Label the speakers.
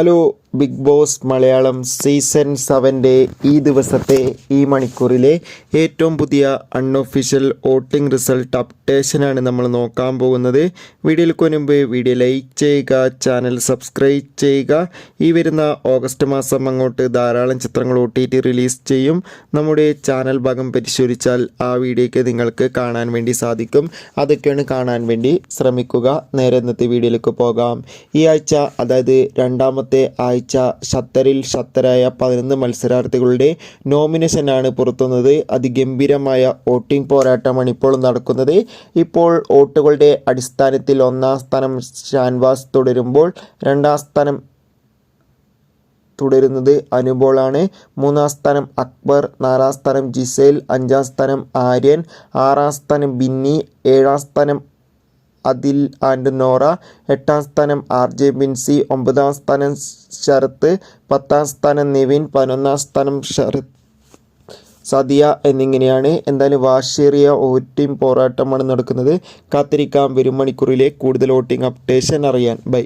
Speaker 1: Hello Bigg Boss Malayalam season സെവന്റെ ഈ ദിവസത്തെ ഈ മണിക്കൂറിലെ ഏറ്റവും പുതിയ അൺഒഫീഷ്യൽ വോട്ടിംഗ് റിസൾട്ട് അപ്ഡേഷനാണ് നമ്മൾ നോക്കാൻ പോകുന്നത്. വീഡിയോയിൽ മുൻപ് വീഡിയോ ലൈക്ക് ചെയ്യുക ചാനൽ സബ്സ്ക്രൈബ് ചെയ്യുക. ഈ വരുന്ന ഓഗസ്റ്റ് മാസം അങ്ങോട്ട് ധാരാളം ചിത്രങ്ങൾ ഒ റിലീസ് ചെയ്യും. നമ്മുടെ ചാനൽ ഭാഗം പരിശോധിച്ചാൽ ആ വീഡിയോയ്ക്ക് നിങ്ങൾക്ക് കാണാൻ വേണ്ടി സാധിക്കും. അതൊക്കെയാണ് കാണാൻ വേണ്ടി ശ്രമിക്കുക. നേരെ ഇന്നത്തെ വീഡിയോയിലേക്ക് പോകാം. ഈ ആഴ്ച അതായത് രണ്ടാമത്തെ ആഴ്ച ഷത്തറിൽ ഷത്തരായ പതിനൊന്ന് മത്സരാർത്ഥികളുടെ നോമിനേഷനാണ് പുറത്തുന്നത്. അതിഗംഭീരമായ വോട്ടിംഗ് പോരാട്ടമാണ് ഇപ്പോൾ നടക്കുന്നത്. ഇപ്പോൾ വോട്ടുകളുടെ അടിസ്ഥാനത്തിൽ ഒന്നാം സ്ഥാനം ഷാൻവാസ് തുടരുമ്പോൾ രണ്ടാം സ്ഥാനം തുടരുന്നത് അനുബോളാണ്. മൂന്നാം സ്ഥാനം അക്ബർ നാലാം സ്ഥാനം ജിസേൽ അഞ്ചാം സ്ഥാനം ആര്യൻ ആറാം സ്ഥാനം ബിന്നി ഏഴാം സ്ഥാനം അതിൽ ആൻഡ് നോറ എട്ടാം സ്ഥാനം ആർ ജെ ബിൻസി ഒമ്പതാം സ്ഥാനം ശരത്ത് പത്താം സ്ഥാനം നിവിൻ പതിനൊന്നാം സ്ഥാനം ശരത് സദിയ എന്നിങ്ങനെയാണ് എന്തായാലും വാശേറിയ വോട്ടിംഗ് പോരാട്ടമാണ് നടക്കുന്നത്. കാത്തിരിക്കാം വരും മണിക്കൂറിലെ കൂടുതൽ വോട്ടിംഗ് അപ്ഡേഷൻ അറിയാൻ. ബൈ.